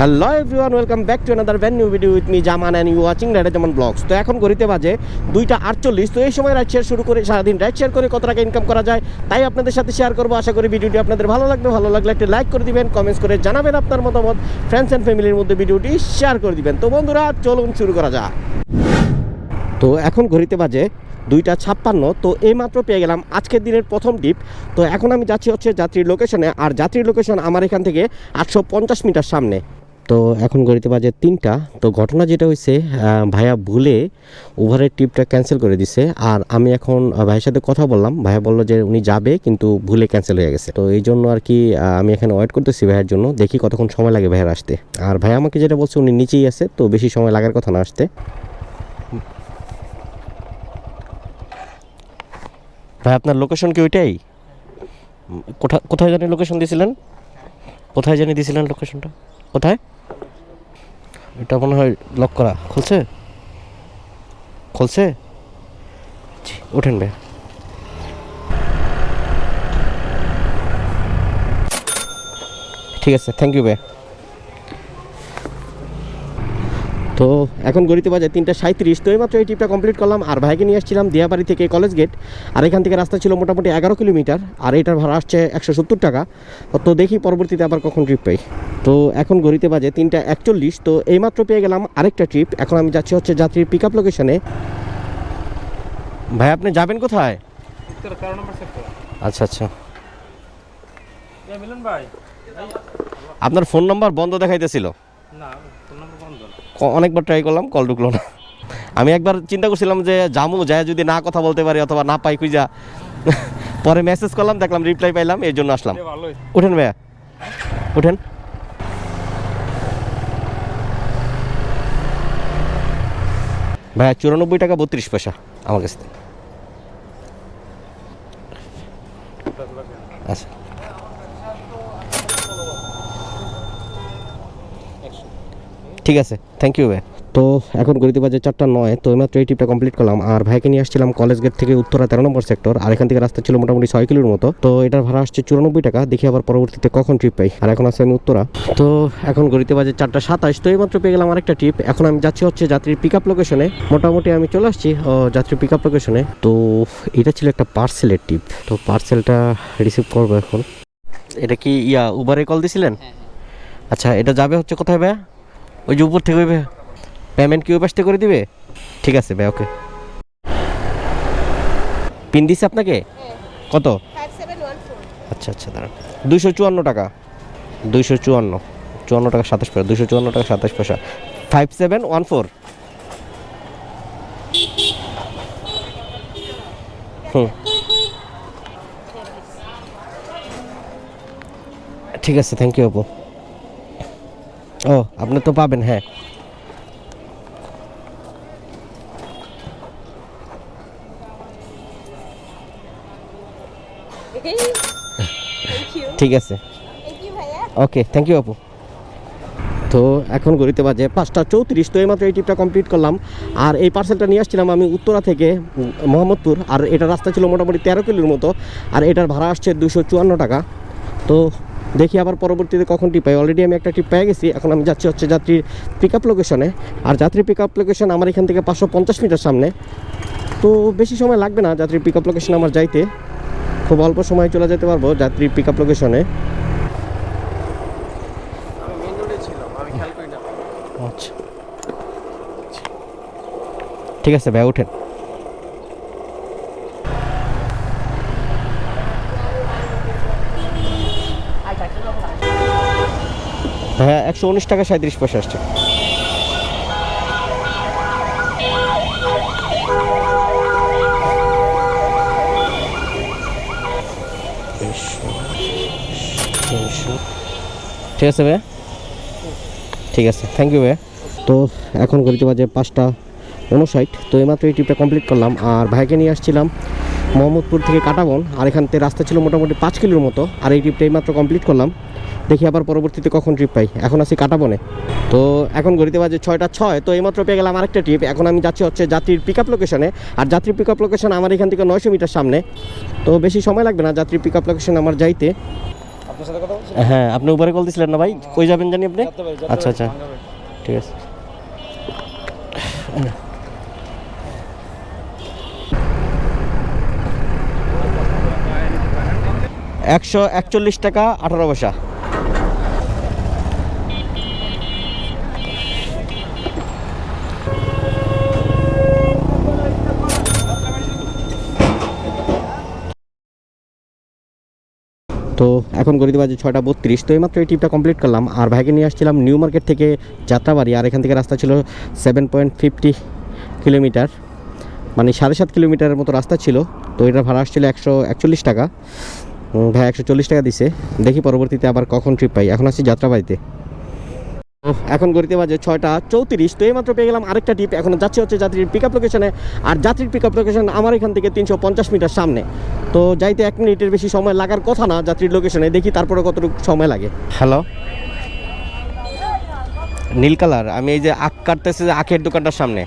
Hello everyone welcome back to another brand new video with me Zaman and you watching rider যেমন blogs তো এখন ঘড়িতে বাজে দুইটা আটচল্লিশ, তো এই সময় রাইড শেয়ার শুরু করে, সারাদিন রাইড শেয়ার করে কত টাকা ইনকাম করা যায়, তাই আপনাদের সাথে শেয়ার করব। আশা করি ভিডিওটি আপনাদের ভালো লাগবে, ভালো লাগলে একটি লাইক করে দিবেন কমেন্টস করে জানাবেন আপনার মতামত ফ্রেন্ডস অ্যান্ড ফ্যামিলির মধ্যে ভিডিওটি শেয়ার করে দিবেন। তো বন্ধুরা, চলুন শুরু করা যাক। তো এখন ঘড়িতে বাজে দুইটা ছাপ্পান্ন, তো এইমাত্র পেয়ে গেলাম আজকের দিনের প্রথম ডিপ তো এখন আমি যাচ্ছি হচ্ছে যাত্রীর লোকেশনে আর যাত্রীর লোকেশন আমার এখান থেকে আটশো পঞ্চাশ মিটার সামনে। তো এখন ঘড়িতে বাজে তিনটা। তো ঘটনা যেটা হয়েছে ভাইয়া ভুলে ওভারের ট্রিপটা ক্যান্সেল করে দিছে। আর আমি এখন ভাইয়ের সাথে কথা বললাম। ভাইয়া বলল যে উনি যাবে, কিন্তু ভুলে ক্যান্সেল হয়ে গেছে। তো এই জন্য আর কি আমি এখানে ওয়েট করতেছি ভাইয়ের জন্য, দেখি কতক্ষণ সময় লাগে ভাইয়ের আসতে। আর ভাই আমাকে যেটা বলছে, উনি নিচেই আছে, তো বেশি সময় লাগার কথা না আসতে। ভাই, আপনার লোকেশন কি ওইটাই? কোথায় জানি লোকেশন দিয়েছিলেন কোথায় জানি দিয়েছিলেন লোকেশনটা কোথায়? এটা মনে হয় লক করা। খুলছে? খুলছে? ওঠেন ভাই। ঠিক আছে থ্যাংক ইউ ভাই। তো এখন গড়িতে বাজে তিনটা সাঁত্রিশ তো এইমাত্র এই ট্রিপটা কমপ্লিট করলাম। আর ভাইকে নিয়ে আসছিলাম দিয়াবাড়ি থেকে কলেজ গেট আর এখান থেকে রাস্তা ছিল মোটামুটি এগারো কিলোমিটার। আর এটার ভাড়া আসছে একশো সত্তর টাকা। তো দেখি পরবর্তীতে আবার কখন ট্রিপ পাই। তো এখন গড়িতে বাজে তিনটা একচল্লিশ তো এইমাত্র পেয়ে গেলাম আরেকটা ট্রিপ এখন আমি যাচ্ছি হচ্ছে যাত্রীর পিক আপ লোকেশনে ভাই আপনি যাবেন কোথায়? আচ্ছা আচ্ছা। আপনার ফোন নাম্বার বন্ধ দেখাইতেছিল। না ফোন নম্বর বন্ধ ক- অনেকবার ট্রাই করলাম কল ঢুকলো না। আমি একবার চিন্তা করছিলাম যে জামু যায় যদি না কথা বলতে পারি অথবা না পাই খুঁজা। পরে মেসেজ করলাম দেখলাম রিপ্লাই পাইলাম এর জন্য আসলাম। উঠেন ভাইয়া। উঠেন। ভাইয়া চুরানব্বই টাকা বত্রিশ পয়সা আমার কাছে। আচ্ছা। ঠিক আছে থ্যাংক ইউ ভাই। তো এখন গড়িতে বাজে চারটা নয় তো এইমাত্র এই ট্রিপটা কমপ্লিট করলাম। আর ভাইকে নিয়ে আসছিলাম কলেজ গেট থেকে উত্তরা তেরো নম্বর সেক্টর আর এখান থেকে রাস্তা ছিল মোটামুটি ছয় কিলোর মতো। তো এটার ভাড়া আসছে চুরানব্বই টাকা দেখি আবার পরবর্তীতে কখন ট্রিপ পাই। আর এখন আছে আমি উত্তরা। তো এখন গড়িতে বাজে চারটা সাতাশ তো এইমাত্র পেয়ে গেলাম আরেকটা ট্রিপ এখন আমি যাচ্ছি হচ্ছে যাত্রীর পিক আপ লোকেশনে মোটামুটি আমি চলে আসছি ও, যাত্রীর পিক আপ লোকেশনে তো এটা ছিল একটা পার্সেলের ট্রিপ তো পার্সেলটা রিসিভ করব এখন। এটা কি ইয়া উবারে কল দিছিলেন? আচ্ছা এটা যাবে হচ্ছে কোথায় ভাইয়া? ওই যে উপর থেকে পেমেন্ট কি ওই পাশ থেকে করে দিবে? ঠিক আছে ভাই ওকে পিন দিছে আপনাকে? কত? ওয়ান ফোর আচ্ছা আচ্ছা দাঁড়ান। দুইশো চুয়ান্ন টাকা। দুইশো চুয়ান্ন। চুয়ান্ন টাকা সাতাশ পয়সা দুইশো চুয়ান্ন টাকা সাতাশ পয়সা। ফাইভ সেভেন ওয়ান ফোর হুম। ঠিক আছে থ্যাংক ইউ আপু। ও আপনি তো পাবেন হ্যাঁ। ঠিক আছে। ওকে থ্যাংক ইউ আপু। তো এখন ঘড়িতে বাজে পাঁচটা চৌত্রিশ তো এইমাত্র এই ট্রিপটা কমপ্লিট করলাম। আর এই পার্সেলটা নিয়ে আসছিলাম আমি উত্তরা থেকে মোহাম্মদপুর। আর এটা রাস্তা ছিল মোটামুটি তেরো কিলোর মতো। আর এটার ভাড়া আসছে দুশো চুয়ান্ন টাকা। তো দেখি আবার পরবর্তীতে কখন টিপ পাই অলরেডি আমি একটা টিপ পেয়ে গেছি এখন আমি যাচ্ছি হচ্ছে যাত্রীর পিক আপ লোকেশনে আর যাত্রীর পিক আপ লোকেশন আমার এখান থেকে পাঁচশো পঞ্চাশ মিটার সামনে। তো বেশি সময় লাগবে না যাত্রীর পিক আপ লোকেশন আমার যাইতে। খুব অল্প সময় চলে যেতে পারব যাত্রীর পিক আপ লোকেশনে আচ্ছা। ঠিক আছে ভাই ওঠেন। হ্যাঁ একশো উনিশ টাকা সাঁত্রিশ পয়সা আসছে। ঠিক আছে ভাইয়া? ঠিক আছে থ্যাংক ইউ ভাইয়া। তো এখন ঘড়িতে বাজে পাঁচটা উনষাট, তো এইমাত্র এই ট্রিপটা কমপ্লিট করলাম। আর ভাইকে নিয়ে আসছিলাম মোহাম্মদপুর থেকে কাটাবন। আর এখান থেকে রাস্তা ছিল মোটামুটি পাঁচ কিলোর মতো। আর এই ট্রিপটা এইমাত্র কমপ্লিট করলাম। দেখি আবার পরবর্তীতে কখন ট্রিপ পাই। এখন আছি কাটাবনে। তো এখন ঘড়িতে বাজে ছয়টা ছয় তো এইমাত্র পেয়ে গেলাম আরেকটা ট্রিপ এখন আমি যাচ্ছি হচ্ছে যাত্রীর পিক আপ লোকেশনে আর যাত্রীর পিক আপ লোকেশন আমার এখান থেকে নয়শো মিটার সামনে। তো বেশি সময় লাগবে না যাত্রীর পিক আপ লোকেশন আমার যাইতে। হ্যাঁ আপনি উপরে কল দিছিলেন না ভাই? কই যাবেন জানি আপনি? আচ্ছা আচ্ছা। ঠিক আছে। একশো একচল্লিশ টাকা আঠারো পয়সা। তো এখন গড়িতে বাজে ছয়টা বত্রিশ। তো এইমাত্র এই ট্রিপটা কমপ্লিট করলাম। আর ভাইকে নিয়ে আসছিলাম নিউ মার্কেট থেকে যাত্রাবাড়ি। আর এখান থেকে রাস্তা ছিল সেভেন পয়েন্ট ফিফটি কিলোমিটার মানে সাড়ে সাত কিলোমিটারের মতো রাস্তা ছিল। তো এটার ভাড়া আসছিল একশো একচল্লিশ টাকা। ভাই একশো চল্লিশ টাকা দিছে। দেখি পরবর্তীতে আবার কখন ট্রিপ পাই। এখন আসছি যাত্রাবাড়িতে। এখন গড়িতে বাজে ছয়টা চৌত্রিশ তো এইমাত্র পেয়ে গেলাম আরেকটা টিপ এখন যাচ্ছে হচ্ছে যাত্রীর পিক আপ লোকেশনে আর যাত্রীর পিক আপ লোকেশন আমার এখান থেকে তিনশো পঞ্চাশ মিটার সামনে। তো যাইতে এক মিনিটের বেশি সময় লাগার কথা না যাত্রীর লোকেশনে দেখি তারপরে কতটুকু সময় লাগে। হ্যালো নীল কালার আমি এই যে আখ কাটতেছি যে আখের দোকানটার সামনে।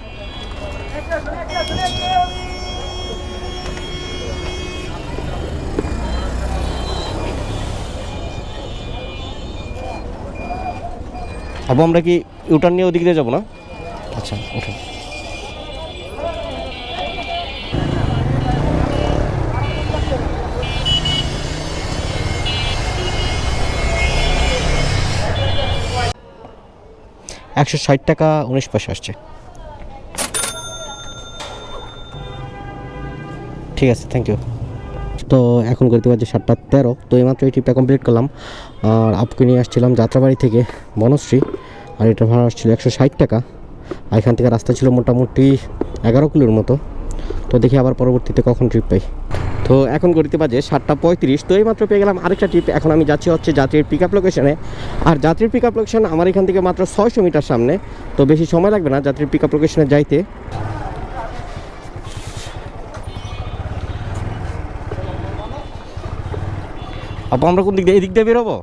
আবু আমরা কি ইউটার্ন নিয়ে ওদিক দিয়ে যাব না? আচ্ছা ওঠো একশো ষাট টাকা উনিশ পয়সা আসছে। ঠিক আছে থ্যাংক ইউ তো এখন করতে পারছি সাতটা তেরো। তো এইমাত্র এই ট্রিপটা কমপ্লিট করলাম। আর আপকে নিয়ে আসছিলাম যাত্রাবাড়ি থেকে বনশ্রী। আর এটা ভাড়া আসছিল একশো ষাট টাকা। আর এখান থেকে রাস্তা ছিল মোটামুটি এগারো কিলোর মতো। তো দেখি আবার পরবর্তীতে কখন ট্রিপ পাই। তো এখন করতে বাজে সাতটা পঁয়ত্রিশ। তো এইমাত্র পেয়ে গেলাম আরেকটা ট্রিপ এখন আমি যাচ্ছি হচ্ছে যাত্রীর পিক আপ লোকেশনে আর যাত্রীর পিক আপ লোকেশন আমার এখান থেকে মাত্র ছয়শো মিটার সামনে। তো বেশি সময় লাগবে না যাত্রীর পিক আপ লোকেশনে যাইতে। আপু, আমরা কোন দিক দিয়ে এই দিক দিয়ে বেরোবো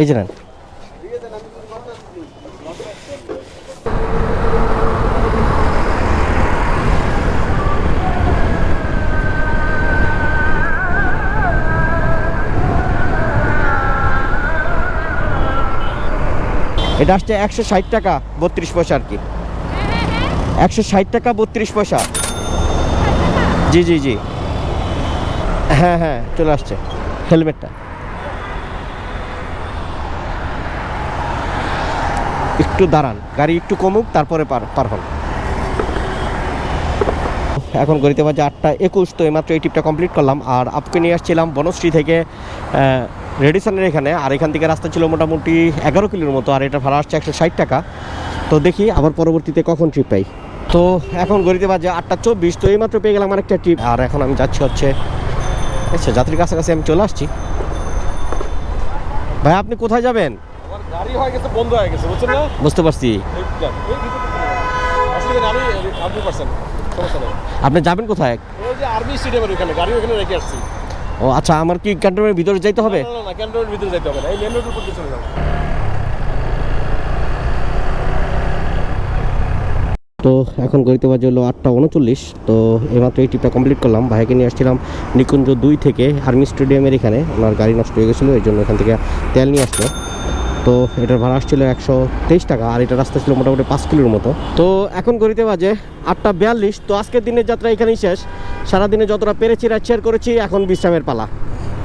এই যে- এটা আসছে একশো ষাট টাকা, বত্রিশ পয়সা আর কি। একশো ষাট টাকা, বত্রিশ পয়সা। জি জি জি। হ্যাঁ হ্যাঁ চলে আসছে। হেলমেটটা একটু দাঁড়ান, গাড়ি একটু কমুক, তারপরে পার পার হন। এখন গড়িতে বাজে আটটা একুশ, তো এইমাত্র এই ট্রিপটা কমপ্লিট করলাম। আর আপকে নিয়ে আসছিলাম বনশ্রী থেকে রেডিসনের এখানে। আর এখান থেকে রাস্তা ছিল মোটামুটি এগারো কিলোর মতো, আর এটা ভাড়া আসছে একশো ষাট টাকা। তো দেখি আবার পরবর্তীতে কখন ট্রিপ পাই। তো এখন গড়িতে বাজে আটটা চব্বিশ তো এইমাত্র পেয়ে গেলাম আরেকটা ট্রিপ আর এখন আমি যাচ্ছি হচ্ছে আচ্ছা যাত্রীর কাছাকাছি আমি চলে আসছি ভাই আপনি কোথায় যাবেন আমার গাড়ি হয়ে গেছে বন্ধ হয়ে গেছে বুঝতে পারছি আপনি যাবেন কোথায় ওই যে আর্মি ওখানে গাড়ি ওখানে রেখে আসছি ও আচ্ছা আমার কি ক্যান্টনের ভিতরে যাইতে হবে না, ক্যান্টনের ভিতরে যাইতে হবে না এই মেন রোডের উপর চলে যাব তো এখন গড়িতে বাজে হলো আটটা উনচল্লিশ। তো এইমাত্র এই ট্রিপটা কমপ্লিট করলাম। ভাইকে নিয়ে আসছিলাম নিকুঞ্জ দুই থেকে আর্মি স্টেডিয়ামের এখানে। ওনার গাড়ি নষ্ট হয়ে গেছিল, এই জন্য এখান থেকে তেল নিয়ে আসলো। তো এটার ভাড়া আসছিল একশো তেইশ টাকা, আর এটা রাস্তা ছিল মোটামুটি পাঁচ কিলোর মতো। তো এখন গড়িতে বাজে আটটা বিয়াল্লিশ। তো আজকের দিনের যাত্রা এখানেই শেষ। সারাদিনে যতটা পেরেছি রাইড শেয়ার করেছি, এখন বিশ্রামের পালা।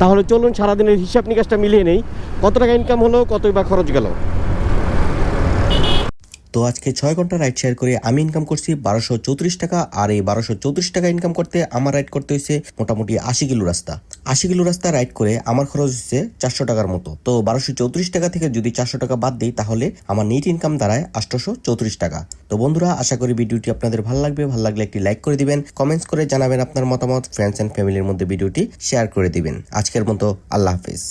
তাহলে চলুন সারাদিনের হিসাব নিকাশটা মিলিয়ে নেই। কত টাকা ইনকাম হলো, কতই বা খরচ গেল? তো আজকে ছয় ঘণ্টা রাইড শেয়ার করে আমি ইনকাম করছি বারোশো চৌত্রিশ টাকা, আর এই বারোশো চৌত্রিশ টাকা ইনকাম করতে আমার রাইড করতে হয়েছে মোটামুটি আশি কিলো রাস্তা। আশি কিলো রাস্তা রাইড করে আমার খরচ হচ্ছে চারশো টাকার মতো। তো বারোশো চৌত্রিশ টাকা থেকে যদি চারশো টাকা বাদ দিই, তাহলে আমার নিট ইনকাম দাঁড়ায় আটশোশো চৌত্রিশ টাকা। তো বন্ধুরা, আশা করি ভিডিওটি আপনাদের ভালো লাগবে। ভালো লাগলে একটি লাইক করে দিবেন কমেন্টস করে জানাবেন আপনার মতামত ফ্রেন্ডস অ্যান্ড ফ্যামিলির মধ্যে ভিডিওটি শেয়ার করে দিবেন। আজকের মতো আল্লাহ হাফিজ।